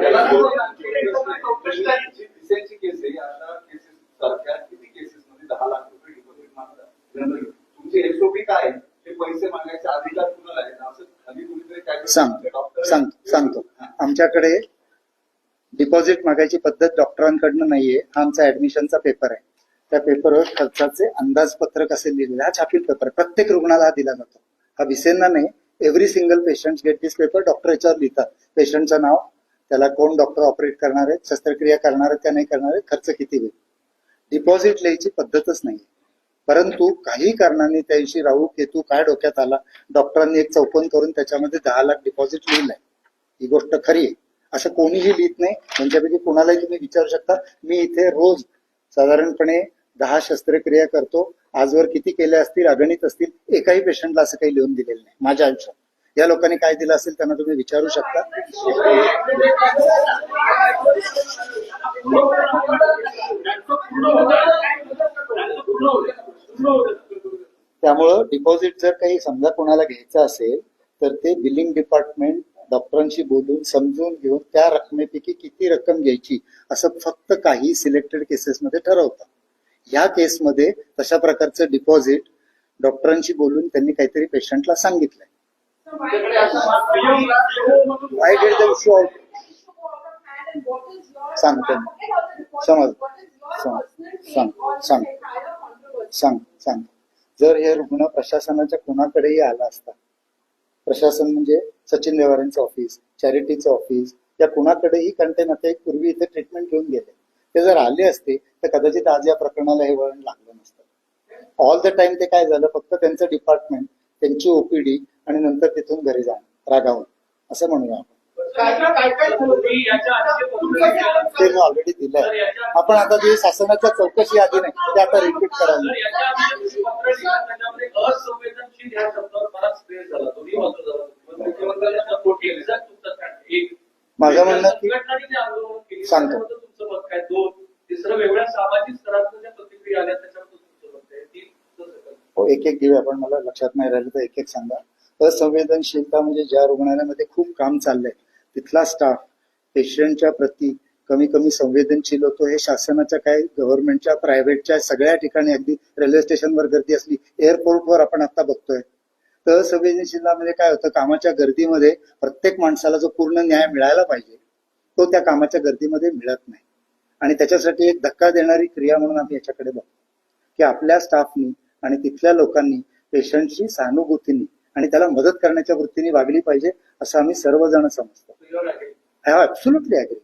त्याला जोडून आणखी एक प्रश्न आहे. जी दिसेलची केस आहे अशा केसेस सारख्या किती केसेस मध्ये दहा लाख रुपये डिपॉझिट मागतात? जनरल. तुमची एसओपी काय आहे? हे पैसे मागायचे अधिकार कुणाला आहे? असं खाली कुणीतरी काय सांगतो. डॉक्टर सांग सांगतो. आमच्याकडे डिपॉझिट मागायची पद्धत डॉक्टरांकडनं नाहीये. हा आमचा ऍडमिशनचा पेपर आहे. त्या पेपरवर खर्चाचे अंदाजपत्रक असे लिहिलेले हा छापील पेपर आहे. प्रत्येक रुग्णाला हा दिला जातो. हा विसेंना नाही. Every single patient get this paper doctor याच्यावर लिहितात. पेशंटचं नाव त्याला कोण डॉक्टर ऑपरेट करणार आहेत शस्त्रक्रिया करणार आहेत का नाही करणार आहेत खर्च किती होईल? डिपॉझिट लिहायची पद्धतच नाही परंतु काही कारणाने त्याविषयी राहू केतू काय डोक्यात आला डॉक्टरांनी एक चौपन करून त्याच्यामध्ये दहा लाख डिपॉझिट लिहिलंय. ही गोष्ट खरी आहे. असं कोणीही लिहित नाही. त्यांच्यापैकी कोणालाही तुम्ही विचारू शकता. मी इथे रोज साधारणपणे दहा शस्त्रक्रिया करतो. आजवर किती केल्या असतील अगणित असतील एकाही पेशंटला असं काही लिहून दिलेलं नाही. माझ्या आयुष्यात. या लोकांनी काय दिलं असेल त्यांना तुम्ही विचारू शकता. त्यामुळं डिपॉझिट जर काही समजा कोणाला घ्यायचं असेल तर ते बिलिंग डिपार्टमेंट डॉक्टरांशी बोलून समजून घेऊन त्या रकमेपैकी किती रक्कम घ्यायची असं फक्त काही सिलेक्टेड केसेसमध्ये ठरवतात. ह्या केसमध्ये तशा प्रकारचं डिपॉझिट डॉक्टरांशी बोलून त्यांनी काहीतरी पेशंटला सांगितलंय. Show out? सांगतो. समज. सांग. सांग. सांग. सांग सांग जर हे रुग्ण प्रशासनाच्या कुणाकडेही आला असता प्रशासन म्हणजे सचिन देवाऱ्यांचं ऑफिस चॅरिटीचं ऑफिस या कुणाकडेही कारण ते नातेवाईक पूर्वी इथे ट्रीटमेंट घेऊन गेले ते जर आले असते तर कदाचित आज या प्रकरणाला हे वळण लागलं नसतं ऑल द टाइम ते काय झालं फक्त त्यांचं डिपार्टमेंट त्यांची ओपीडी आणि नंतर तिथून घरी जाणं रागावून. असं म्हणूया आपण. ते मी ऑलरेडी दिलंय. आपण आता जे शासनाच्या चौकशी आधी नाही ते आता रिपीट करायला माझं म्हणणं की सांगतो. तिसरं वेगळ्या सामाजिक स्तरातून ज्या प्रतिक्रिया आल्या हो एक एक घेऊया आपण मला लक्षात नाही राहिलं तर एक एक सांगा. असंवेदनशीलता म्हणजे ज्या रुग्णालयामध्ये खूप काम चाललंय तिथला स्टाफ पेशंटच्या प्रती कमी कमी संवेदनशील होतो. हे शासनाच्या काय गव्हर्नमेंटच्या प्रायव्हेटच्या सगळ्या ठिकाणी अगदी रेल्वे स्टेशनवर गर्दी असली एअरपोर्टवर आपण आता बघतोय. तर संवेदनशीलता म्हणजे काय होतं कामाच्या गर्दीमध्ये प्रत्येक माणसाला जो पूर्ण न्याय मिळायला पाहिजे तो त्या कामाच्या गर्दीमध्ये मिळत नाही. आणि त्याच्यासाठी एक धक्का देणारी क्रिया म्हणून आम्ही याच्याकडे बघतो की आपल्या स्टाफनी आणि तिथल्या लोकांनी पेशंटशी सहानुभूतीने आणि त्याला मदत करण्याच्या वृत्तीने वागली पाहिजे असं आम्ही सर्वजण समजतो. तुझ्यावर आहे. अग्री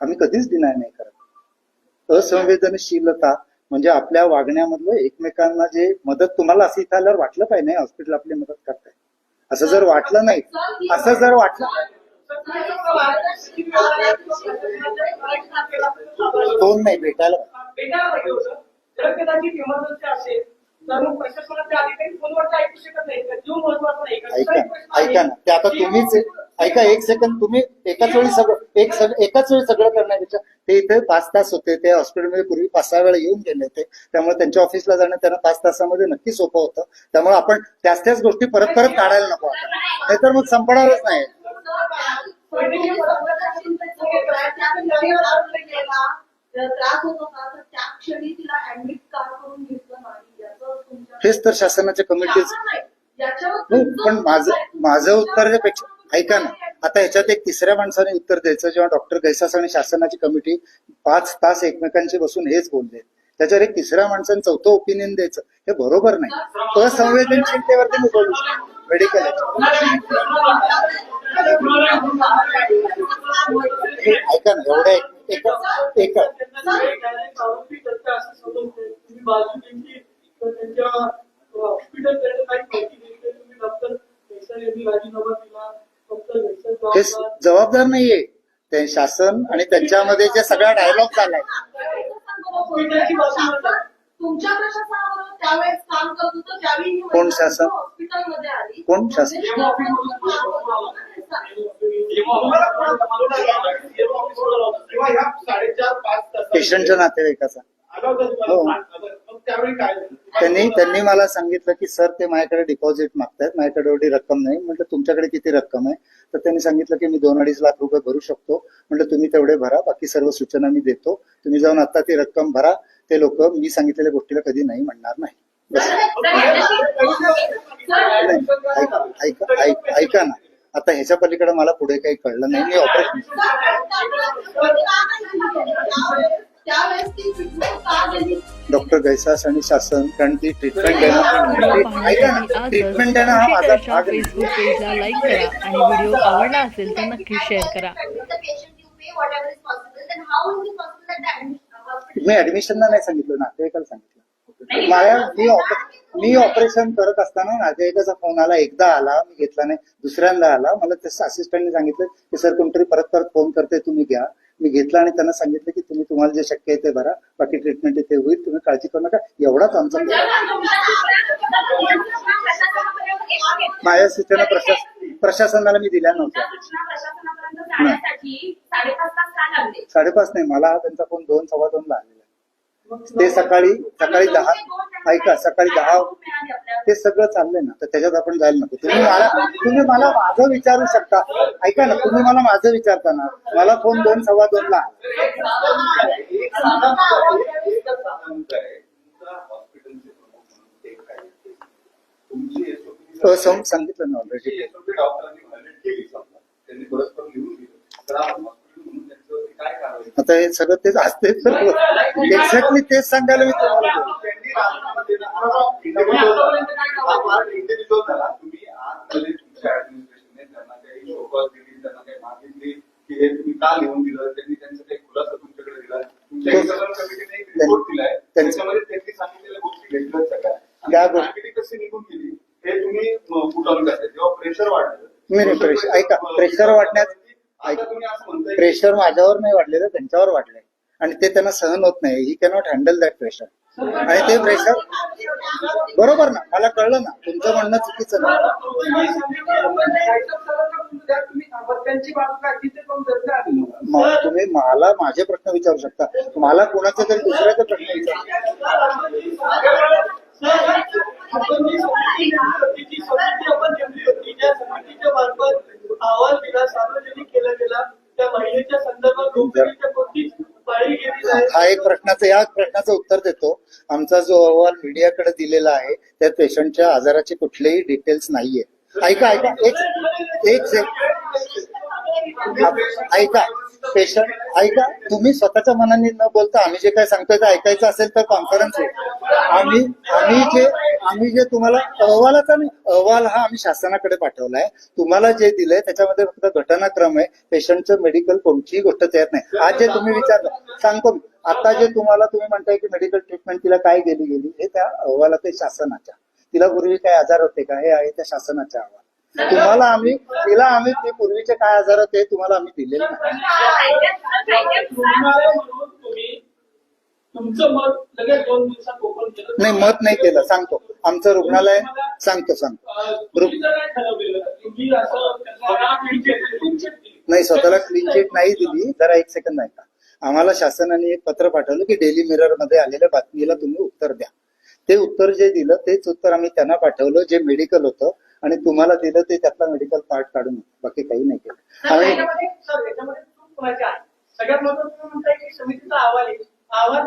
आम्ही कधीच डिनाय नाही करत. असंवेदनशीलता म्हणजे आपल्या वागण्यामधलं एकमेकांना जे मदत तुम्हाला असं इथं आल्यावर वाटलं पाहिजे नाही हॉस्पिटल आपली मदत करताय. असं जर वाटलं नाही असं जर वाटलं दोन नाही भेटायला तर ऐकू का का ना. ते आता तुम्हीच ऐका एक सेकंद तुम्ही एकाच वेळी सगळं एक एकाच वेळी सगळं करण्यापेक्षा ते इथे पाच तास होते. ते हॉस्पिटलमध्ये पूर्वी पाच सहा वेळा येऊन गेले होते. त्यामुळे त्यांच्या ऑफिसला जाणं त्यांना पाच तासामध्ये नक्की सोपं होतं. त्यामुळे आपण त्याच त्याच गोष्टी परत परत काढायला नको आपण नाहीतर मग संपणारच नाही. त्रास होत होता तर त्या क्षणी तिला ऍडमिट का करून घेतलं हेच तर शासनाच्या कमिटीज पण माझं? माझं उत्तर ऐका ना आता ह्याच्यात एक तिसऱ्या माणसाने उत्तर द्यायचं जेव्हा डॉक्टर गैसास आणि शासनाची कमिटी पाच तास एकमेकांशी बसून हेच बोलले. त्याच्यावर एक तिसऱ्या माणसाने चौथं ओपिनियन द्यायचं हे बरोबर नाही. असंवेदनशीलतेवरती मी बोलू मेडिकल ऐका ना एवढ्या एक- एका त्यांच्या हॉस्पिटल काही माहिती घेतली तुम्ही डॉक्टर यांनी राजीनामा दिला डॉक्टर हे जबाबदार. नाहीये ते शासन आणि त्यांच्यामध्ये जे सगळा डायलॉग झालाय हॉस्पिटलची बाजू म्हणतात. तुमच्या प्रशासनाबरोबर त्यावेळेस काम करत होतं त्यावेळी ही कोण महिला शासन? हॉस्पिटलमध्ये आली कोण शासन? पाच तास पेशंटच्या नातेवाईकाचा हो. त्यावेळी काय त्यांनी त्यांनी मला सांगितलं की सर ते माझ्याकडे डिपॉझिट मागतायत. माझ्याकडे एवढी रक्कम नाही. म्हटलं तुमच्याकडे किती रक्कम आहे? तर त्यांनी सांगितलं की मी दोन अडीच लाख रुपये भरू शकतो. म्हटलं तुम्ही तेवढे भरा. बाकी सर्व सूचना मी देतो. तुम्ही जाऊन आता ती रक्कम भरा. ते लोक मी सांगितलेल्या गोष्टीला कधी नाही म्हणणार नाही. बस. नाही, ऐका ऐका ऐक- ऐका ना. आता ह्याच्या पलीकडे मला पुढे काही कळलं नाही. मी ऑपरेशन डॉक्टर गैसास आणि शासन कारण ती ट्रीटमेंट देणं ट्रीटमेंट देणं हा माझा भाग. फेसबुक पेजला लाईक करा आणि व्हिडिओ आवडला असेल तर नक्की शेअर करा मी ऍडमिशनला नाही सांगितलं नातेवाईकाला सांगितलं माझ्या मी मी ऑपरेशन करत असताना नातेवाईकाचा फोन आला एकदा आला मी घेतला नाही दुसऱ्यांदा आला मला त्या असिस्टंटने सांगितलं की सर कोणतरी परत परत फोन करते तुम्ही घ्या मी घेतला आणि त्यांना सांगितलं की तुम्ही तुम्हाला जे शक्य आहे ते भरा बाकी ट्रीटमेंट इथे होईल तुम्ही काळजी करू नका. एवढाच आमचा माझ्या सूचना प्रशास प्रशासनाला मी दिल्या नव्हत्या साडेपाच नाही मला त्यांचा फोन दोन सव्वा दोन ला आलेला ते सकाळी सकाळी दहा ऐका सकाळी दहा ते सगळं चाललंय ना तर त्याच्यात आपण जायला नको. तुम्ही मला तुम्ही मला माझं विचारू शकता. ऐका ना तुम्ही मला माझं विचारता ना मला फोन दोन सव्वा दोन ला हो, सांगितलं ना ऑलरेडी आता हे सगळं तेच असते एक्झॅक्टली हो. तेच सांगायला मी तुम्हाला प्रेशर ऐका, pressure वाढण्यात- प्रेशर माझ्यावर नाही वाढलेलं त्यांच्यावर वाढलंय. आणि ते त्यांना सहन होत नाही. He cannot handle that pressure आहे ते प्रेशर बरोबर ना मला कळलं ना तुमचं म्हणणं चुकीचं नाही तुम्ही मला माझे प्रश्न विचारू शकता मला कोणाचे तरी दुसऱ्याचे प्रश्न विचारू आपण हा एक प्रश्नाचं या प्रश्नाचं उत्तर देतो. आमचा जो अहवाल मीडियाकडे दिलेला आहे त्या पेशंटच्या आजाराचे कुठलेही डिटेल्स नाहीये. ऐका ऐका एक एक ऐका पेशंट ऐका तुम्ही स्वतःच्या मनाने न बोलता आम्ही जे काय सांगतोय ते ऐकायचं असेल तर कॉन्फरन्स आम्ही आम्ही जे आम्ही जे तुम्हाला अहवालाचा नाही अहवाल हा आम्ही शासनाकडे पाठवलाय. तुम्हाला जे दिलंय त्याच्यामध्ये फक्त घटनाक्रम आहे. पेशंटचं मेडिकल कोणतीही गोष्ट त्यात नाही. आज जे तुम्ही विचारलं सांगतो मी. आता जे तुम्हाला तुम्ही म्हणताय की मेडिकल ट्रीटमेंट तिला काय गेली गेली हे त्या अहवालात आहे शासनाच्या. तिला पूर्वी काय आजार होते का? हे आहे त्या शासनाच्या अहवाल. तुम्हाला आम्ही तिला आम्ही ते पूर्वीचे काय आजार होते तुम्हाला आम्ही दिलेले नाही. तुमचं मत लगेच दोन दिवसात ओपन केलं नाही मत नाही केलं. सांगतो. आमचं रुग्णालय सांगतो सांगतो. नाही स्वतःला क्लीन चिट नाही दिली. जरा एक सेकंद ऐका आम्हाला शासनाने एक पत्र पाठवलं की डेली मिररमध्ये आलेल्या बातमीला तुम्ही उत्तर द्या. ते उत्तर जे दिलं तेच उत्तर आम्ही त्यांना पाठवलं जे मेडिकल होतं आणि तुम्हाला दिलं ते त्यातला मेडिकल पार्ट काढून बाकी काही नाही केलं. आम्ही आहे? सगळ्यात महत्वाचं तुम्ही म्हणताय की समितीचा अहवाल आहे. अहवाल